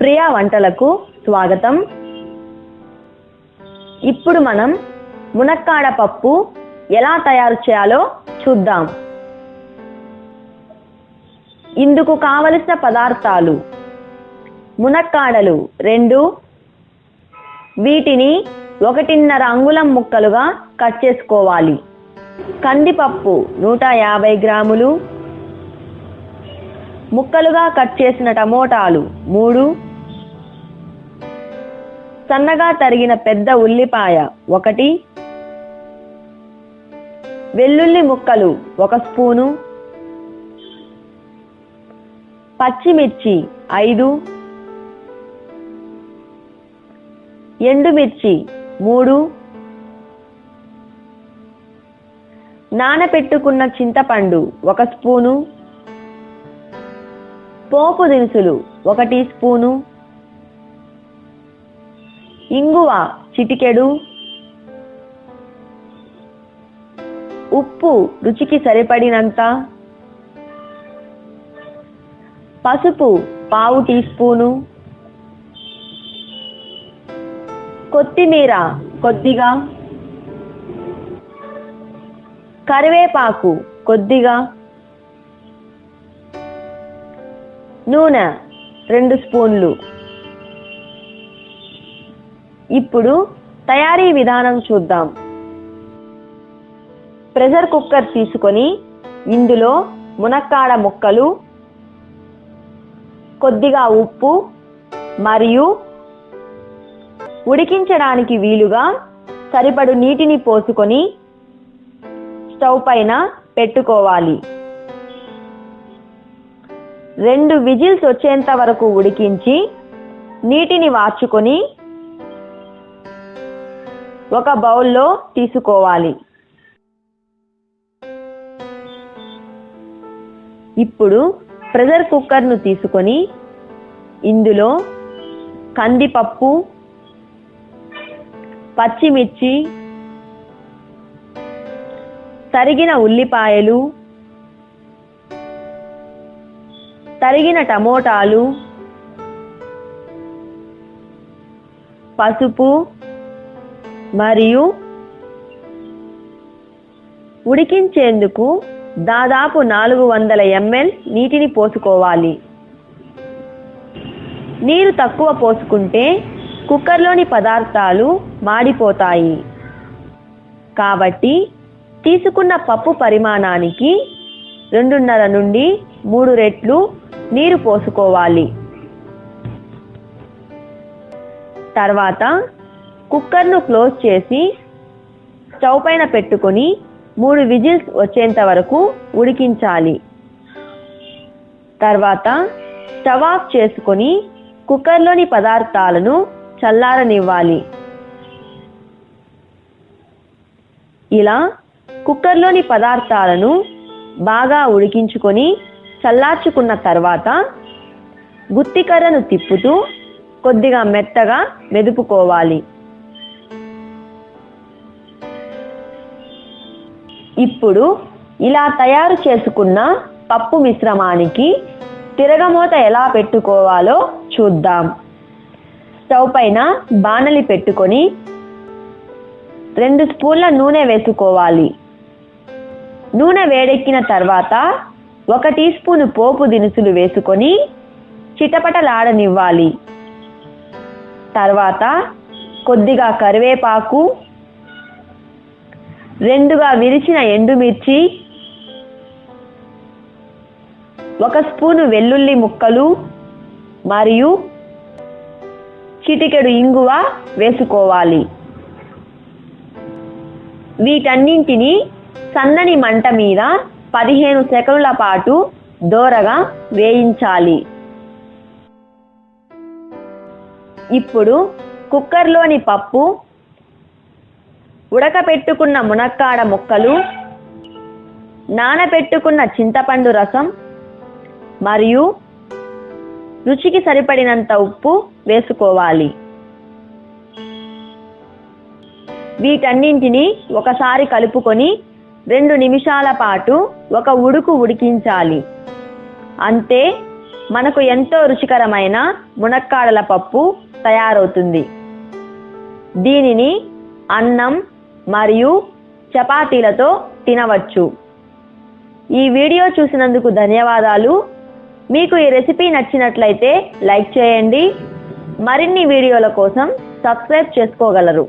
ప్రియా వంటలకు స్వాగతం. ఇప్పుడు మనం మునక్కాడ పప్పు ఎలా తయారు చేయాలో చూద్దాం. ఇందుకు కావలసిన పదార్థాలు మునక్కాడలు రెండు వీటిని ఒకటిన్నర అంగుళం ముక్కలుగా కట్ చేసుకోవాలి. కందిపప్పు నూట యాభై గ్రాములు ముక్కలుగా కట్ చేసిన టమోటాలు మూడు సన్నగా తరిగిన పెద్ద ఉల్లిపాయ ఒకటి వెల్లుల్లి ముక్కలు ఒక స్పూను పచ్చిమిర్చి ఐదు ఎండుమిర్చి మూడు నానపెట్టుకున్న చింతపండు ఒక స్పూను పోపు దినుసులు ఒక టీ స్పూను ఇంగువ చిటికెడు. ఉప్పు రుచికి సరిపడినంత. పసుపు పావు టీ స్పూను. కొత్తిమీర కొద్దిగా. కరివేపాకు కొద్దిగా. నూనె రెండు స్పూన్లు. ఇప్పుడు తయారీ విధానం చూద్దాం. ప్రెషర్ కుక్కర్ తీసుకొని ఇందులో మునక్కాడ ముక్కలు కొద్దిగా ఉప్పు మరియు ఉడికించడానికి వీలుగా సరిపడు నీటిని పోసుకొని స్టవ్ పైన పెట్టుకోవాలి. రెండు విజిల్స్ వచ్చేంత వరకు ఉడికించి నీటిని వార్చుకొని ఒక బౌల్లో తీసుకోవాలి. ఇప్పుడు ప్రెషర్ కుక్కర్ను తీసుకొని ఇందులో కందిపప్పు పచ్చిమిర్చి తరిగిన ఉల్లిపాయలు తరిగిన టమోటాలు పసుపు మరియు ఉడికించేందుకు దాదాపు నాలుగు వందల ఎంఎల్ నీటిని పోసుకోవాలి. నీరు తక్కువ పోసుకుంటే కుక్కర్లోని పదార్థాలు మాడిపోతాయి. కాబట్టి తీసుకున్న పప్పు పరిమాణానికి రెండున్నర నుండి మూడు రెట్లు నీరు పోసుకోవాలి. తర్వాత కుక్కర్ను క్లోజ్ చేసి స్టవ్ పైన పెట్టుకొని మూడు విజిల్స్ వచ్చేంత వరకు ఉడికించాలి. తర్వాత స్టవ్ ఆఫ్ చేసుకొని కుక్కర్లోని పదార్థాలను చల్లారనివ్వాలి. ఇలా కుక్కర్లోని పదార్థాలను బాగా ఉడికించుకొని చల్లార్చుకున్న తర్వాత గుత్తికర్రను తిప్పుతూ కొద్దిగా మెత్తగా మెదుపుకోవాలి. ఇప్పుడు ఇలా తయారు చేసుకున్న పప్పు మిశ్రమానికి తిరగమూత ఎలా పెట్టుకోవాలో చూద్దాం. స్టవ్ పైన బాణలి పెట్టుకొని రెండు స్పూన్ల నూనె వేసుకోవాలి. నూనె వేడెక్కిన తర్వాత ఒక టీ స్పూన్ పోపు దినుసులు వేసుకొని చిటపటలాడనివ్వాలి. తర్వాత కొద్దిగా కరివేపాకు రెండుగా విరిచిన ఎండుమిర్చి ఒక స్పూను వెల్లుల్లి ముక్కలు మరియు చిటికెడు ఇంగువ వేసుకోవాలి. వీటన్నింటినీ సన్నని మంట మీద పదిహేను సెకనుల పాటు దోరగా వేయించాలి. ఇప్పుడు కుక్కర్లోని పప్పు ఉడకపెట్టుకున్న మునక్కాడ ముక్కలు నానబెట్టుకున్న చింతపండు రసం మరియు రుచికి సరిపడినంత ఉప్పు వేసుకోవాలి. వీటన్నింటినీ ఒకసారి కలుపుకొని రెండు నిమిషాల పాటు ఒక ఉడుకు ఉడికించాలి. అంతే మనకు ఎంతో రుచికరమైన మునక్కాడల పప్పు తయారవుతుంది. దీనిని అన్నం మరియు చపాతీలతో తినవచ్చు. ఈ వీడియో చూసినందుకు ధన్యవాదాలు. మీకు ఈ రెసిపీ నచ్చినట్లయితే లైక్ చేయండి. మరిన్ని వీడియోల కోసం సబ్స్క్రైబ్ చేసుకోగలరు.